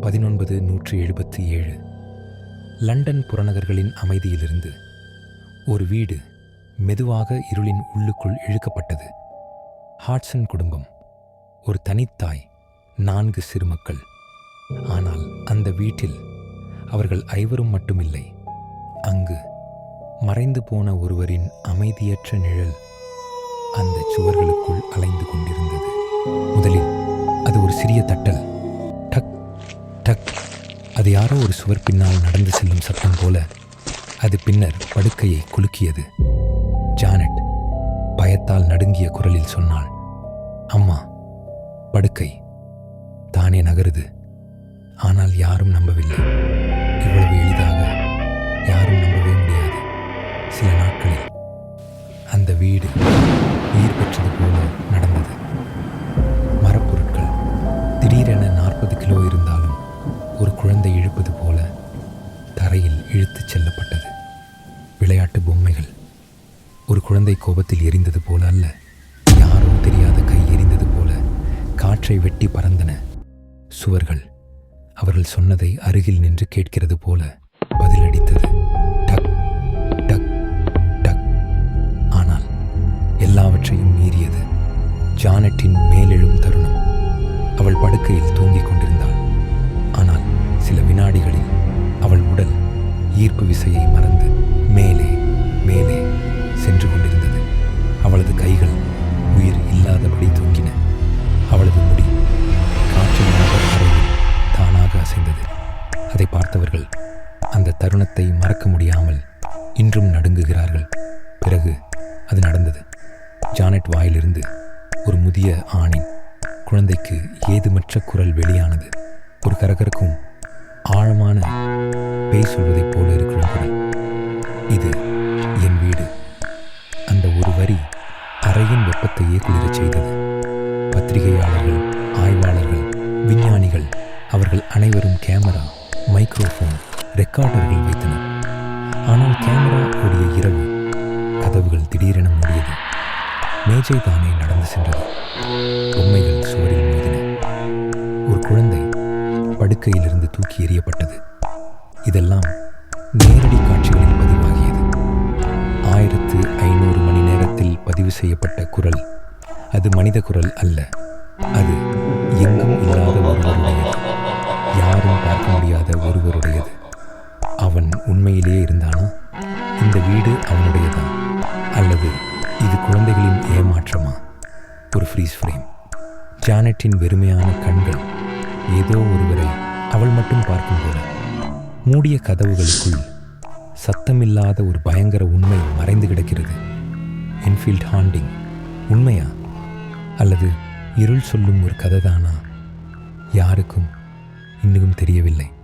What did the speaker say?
பதினொன்பது நூற்றி எழுபத்தி ஏழு. லண்டன் புறநகர்களின் அமைதியிலிருந்து ஒரு வீடு மெதுவாக இருளின் உள்ளுக்குள் இழுக்கப்பட்டது. ஹாட்சன் குடும்பம் ஒரு தனித்தாய் நான்கு சிறுமக்கள். ஆனால் அந்த வீட்டில் அவர்கள் ஐவரும் மட்டுமில்லை. அங்கு மறைந்து போன ஒருவரின் அமைதியற்ற நிழல் அந்த சுவர்களுக்குள் அலைந்து கொண்டிருந்தது. முதலில் அது ஒரு சிறிய தட்டல். டக். அது யாரோ ஒரு சுவர் பின்னால் நடந்து செல்லும் சத்தம் போல அது பின்னர் படுக்கையை குலுக்கியது. ஜானட் பயத்தால் நடுங்கிய குரலில் சொன்னாள் அம்மா படுக்கை. தானே நகருது. ஆனால் யாரும் நம்பவில்லை. இவ்வளவு எளிதாக யாரும் நம்பவே முடியாது. சில நாட்களில் அந்த வீடு உயிர் பெற்றது போல குழந்தை கோபத்தில் எரிந்தது போல அல்ல. யாரோ தெரியாத கை எரிந்தது போல காற்றை வெட்டி பறந்தன. சுவர்கள். அவர்கள் சொன்னதை அருகில் நின்று கேட்கிறது போல பதிலடித்தது. டக் டக் டக். ஆனால் எல்லாவற்றையும் மீறியது ஜானட்டின் மேலெழும் தருணம். அவள் படுக்கையில் தூங்கிக் கொண்டிருந்தாள். ஆனால் சில வினாடிகளில் அவள் உடல் ஈர்ப்பு விசையை மறந்து மேலே தருணத்தை மறக்க முடியாமல் இன்றும் நடுங்குகிறார்கள். பிறகு அது நடந்தது. ஜானட் வாயிலிருந்து ஒரு முதிய ஆணின் குழந்தைக்கு ஏதுமற்ற குரல் வெளியானது. ஒரு கரகருக்கும் ஆழமான பேய் சொல்வதைப் போல இருக்கிற குரல் இது என் வீடு. அந்த ஒரு வரி அறையின் வெப்பத்தையே குளிரச் செய்தது. பத்திரிகையாளர்கள் ஆய்வாளர்கள் விஞ்ஞானிகள் அவர்கள் அனைவரும் கேமரா மைக்ரோஃபோன் ரெக்கார்டர்கள் வைத்தன. ஆனால் கேமரா ஓடிய இரவு கதவுகள் திடீரென மூடியது. மேஜை தானே நடந்து சென்றது. பொம்மைகள் சுவரில் மோதின. ஒரு குழந்தை படுக்கையிலிருந்து தூக்கி எறியப்பட்டது. இதெல்லாம் நேரடி காட்சிகளில் பதிவாகியது. ஆயிரத்து ஐநூறு மணி நேரத்தில் பதிவு செய்யப்பட்ட குரல். அது மனித குரல் அல்ல. அது எங்கும் இல்லாத ஒருவருடையது. யாரும் பார்க்க முடியாத ஒருவருடையது. அவன் உண்மையிலேயே இருந்தானா? இந்த வீடு அவனுடையதா? அல்லது இது குழந்தைகளின் ஏமாற்றமா? ஒரு ஃப்ரீஸ் ஃப்ரேம் ஜானட்டின் வெறுமையான கண்கள் ஏதோ ஒருவரை அவள் மட்டும் பார்க்கும் போல. மூடிய கதவுகளுக்குள் சத்தமில்லாத ஒரு பயங்கர உண்மை மறைந்து கிடக்கிறது. என்ஃபீல்ட் ஹாண்டிங் உண்மையா? அல்லது இருள் சொல்லும் ஒரு கதைதானா? யாருக்கும் இன்னும் தெரியவில்லை.